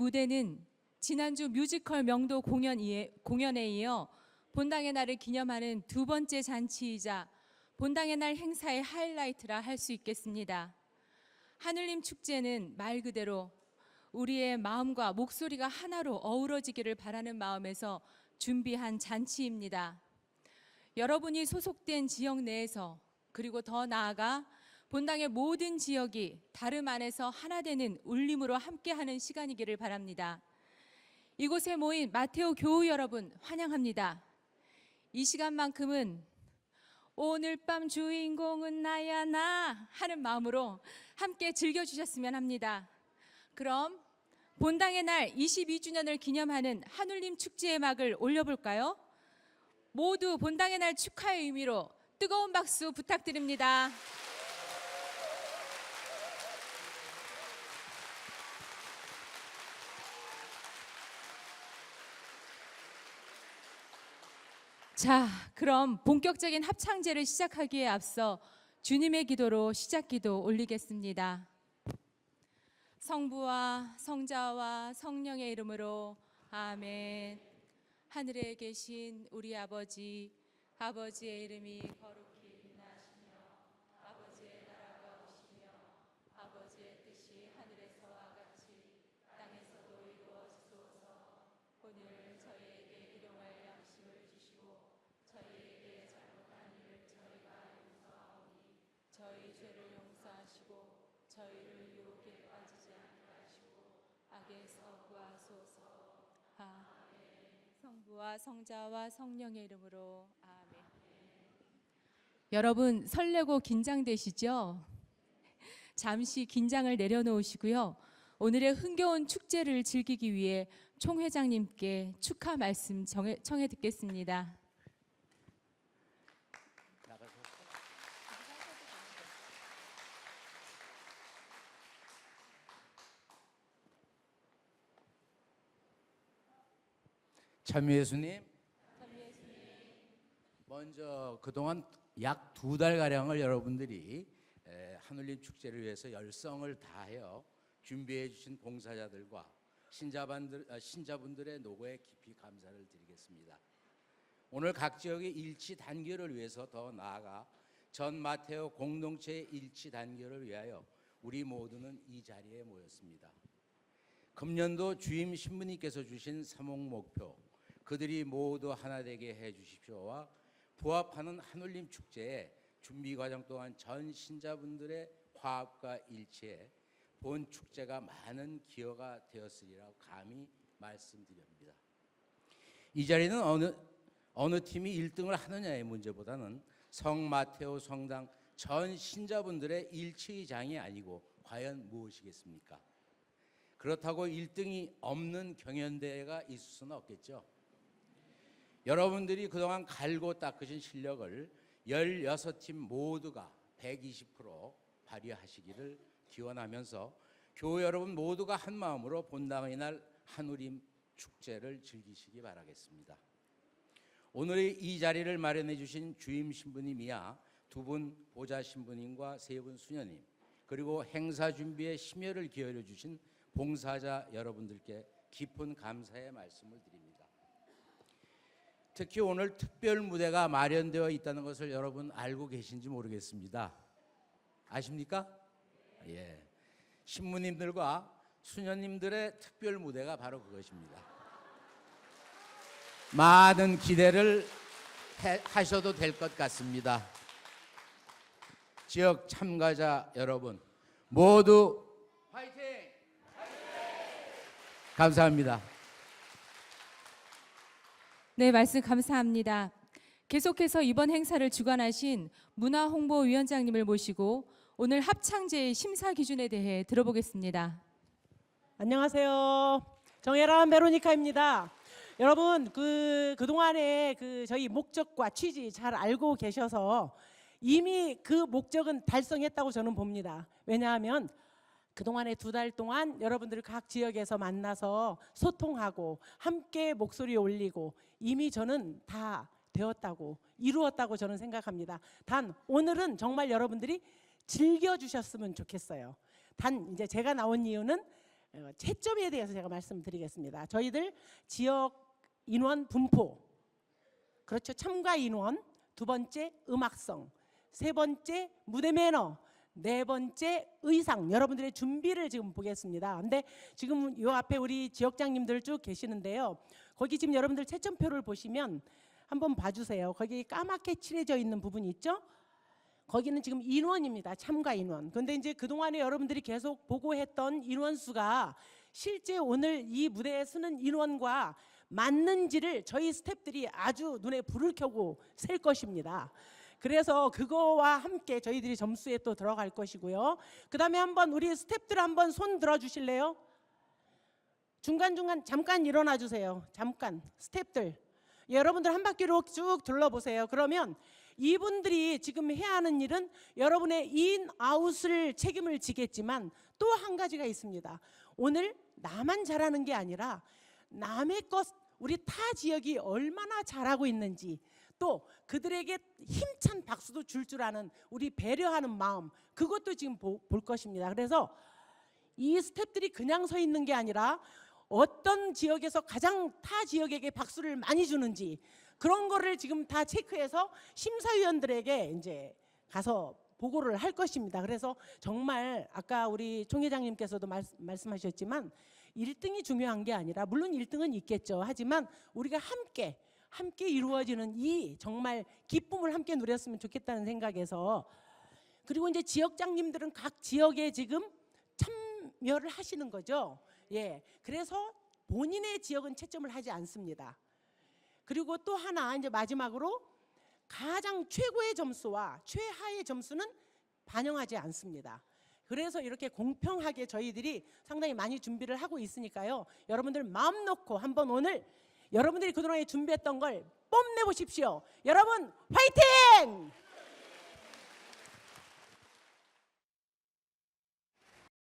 무대는 지난주 뮤지컬 명도 공연 이에, 공연에 이어 본당의 날을 기념하는 두 번째 잔치이자 본당의 날 행사의 하이라이트라 할 수 있겠습니다. 하늘님 축제는 말 그대로 우리의 마음과 목소리가 하나로 어우러지기를 바라는 마음에서 준비한 잔치입니다. 여러분이 소속된 지역 내에서 그리고 더 나아가 본당의 모든 지역이 다름 안에서 하나 되는 울림으로 함께하는 시간이기를 바랍니다. 이곳에 모인 마테오 교우 여러분 환영합니다. 이 시간만큼은 오늘 밤 주인공은 나야 나 하는 마음으로 함께 즐겨주셨으면 합니다. 그럼 본당의 날 22주년을 기념하는 한울림 축제의 막을 올려볼까요? 모두 본당의 날 축하의 의미로 뜨거운 박수 부탁드립니다. 자, 그럼 본격적인 합창제를 시작하기에 앞서 주님의 기도로 시작 기도 올리겠습니다. 성부와 성자와 성령의 이름으로 아멘. 하늘에 계신 우리 아버지, 아버지의 이름이 거룩히 나시며 아버지의 나라가 오시며 아버지의 뜻이 하늘에서와 같이 땅에서도 이루어지소서. 오늘 저희에게 일용할 양식을 주시고 저희에게 잘못한 일을 저희가 용서하오니 저희 죄를 용서하시고 저희를 유혹에 빠지지 않게 하시고 악에서 구하소서. 아멘. 성부와 성자와 성령의 이름으로 아멘. 여러분 설레고 긴장되시죠? 잠시 긴장을 내려놓으시고요. 오늘의 흥겨운 축제를 즐기기 위해 총회장님께 축하 말씀 청해 듣겠습니다. 참 예수님. 먼저 그동안 약 두 달 가량을 여러분들이 에, 하늘림 축제를 위해서 열성을 다하여 준비해 주신 봉사자들과 신자분들 아, 신자분들의 노고에 깊이 감사를 드리겠습니다. 오늘 각 지역의 일치 단결을 위해서 더 나아가 전 마테오 공동체의 일치 단결을 위하여 우리 모두는 이 자리에 모였습니다. 금년도 주임 신부님께서 주신 사목 목표 그들이 모두 하나 되게 해 주십시오와 부합하는 한울림 축제의 준비 과정 동안 전 신자분들의 화합과 일치에 본 축제가 많은 기여가 되었으리라고 감히 말씀드립니다. 이 자리는 어느 어느 팀이 1등을 하느냐의 문제보다는 성 마테오 성당 전 신자분들의 일치의 장이 아니고 과연 무엇이겠습니까? 그렇다고 1등이 없는 경연대회가 있을 수는 없겠죠. 여러분들이 그동안 갈고 닦으신 실력을 16팀 모두가 120% 발휘하시기를 기원하면서 교회 여러분 모두가 한 마음으로 본당의 날 한우림 축제를 즐기시기 바라겠습니다. 오늘의 이 자리를 마련해 주신 주임 신부님이야 두 분 보좌 신부님과 세 분 수녀님 그리고 행사 준비에 심혈을 기울여 주신 봉사자 여러분들께 깊은 감사의 말씀을 드립니다. 특히 오늘 특별 무대가 마련되어 있다는 것을 여러분 알고 계신지 모르겠습니다. 아십니까? 예. 신부님들과 수녀님들의 특별 무대가 바로 그것입니다. 많은 기대를 해- 하셔도 될 것 같습니다. 지역 참가자 여러분 모두 화이팅! 감사합니다. 네, 말씀 감사합니다. 계속해서 이번 행사를 주관하신 문화홍보위원장님을 모시고 오늘 합창제의 심사 기준에 대해 들어보겠습니다. 안녕하세요. 정혜람 베로니카입니다. 여러분 그 그동안에 그 저희 목적과 취지 잘 알고 계셔서 이미 그 목적은 달성했다고 저는 봅니다. 왜냐하면 그동안에 두 달 동안 여러분들 각 지역에서 만나서 소통하고 함께 목소리 올리고 이미 저는 다 되었다고 이루었다고 저는 생각합니다. 단 오늘은 정말 여러분들이 즐겨 주셨으면 좋겠어요. 단 이제 제가 나온 이유는 어, 채점에 대해서 제가 말씀드리겠습니다. 저희들 지역 인원 분포, 그렇죠. 참가 인원, 두 번째 음악성, 세 번째 무대 매너, 네 번째 의상. 여러분들의 준비를 지금 보겠습니다. 근데 지금 요 앞에 우리 지역장님들 쭉 계시는데요. 거기 지금 여러분들 채점표를 보시면 한번 봐주세요. 거기 까맣게 칠해져 있는 부분이 있죠? 거기는 지금 인원입니다. 참가 인원. 근데 이제 그동안에 여러분들이 계속 보고했던 인원 수가 실제 오늘 이 무대에 서는 인원과 맞는지를 저희 스태프들이 아주 눈에 불을 켜고 셀 것입니다. 그래서 그거와 함께 저희들이 점수에 또 들어갈 것이고요. 그 다음에 한번 우리 스태프들 한번 손 들어 주실래요? 중간중간 잠깐 일어나 주세요. 잠깐 스태프들 여러분들 한 바퀴로 쭉 둘러보세요. 그러면 이분들이 지금 해야 하는 일은 여러분의 인 아웃을 책임을 지겠지만 또 한 가지가 있습니다. 오늘 나만 잘하는 게 아니라 남의 것 우리 타 지역이 얼마나 잘하고 있는지 또 그들에게 힘찬 박수도 줄줄 아는 우리 배려하는 마음 그것도 지금 보- 볼 것입니다. 그래서 이 스탭들이 그냥 서 있는 게 아니라 어떤 지역에서 가장 타 지역에게 박수를 많이 주는지 그런 거를 지금 다 체크해서 심사위원들에게 이제 가서 보고를 할 것입니다. 그래서 정말 아까 우리 총 회장님께서도 말, 말씀하셨지만 1등이 중요한 게 아니라 물론 1등은 있겠죠. 하지만 우리가 함께 함께 이루어지는 이 정말 기쁨을 함께 누렸으면 좋겠다는 생각에서 그리고 이제 지역장님들은 각 지역에 지금 참여를 하시는 거죠. 예. 그래서 본인의 지역은 채점을 하지 않습니다. 그리고 또 하나 이제 마지막으로 가장 최고의 점수와 최하의 점수는 반영하지 않습니다. 그래서 이렇게 공평하게 저희들이 상당히 많이 준비를 하고 있으니까요. 여러분들 마음 놓고 한번 오늘 여러분들이 그동안에 준비했던 걸 뽐내 보십시오. 여러분 화이팅!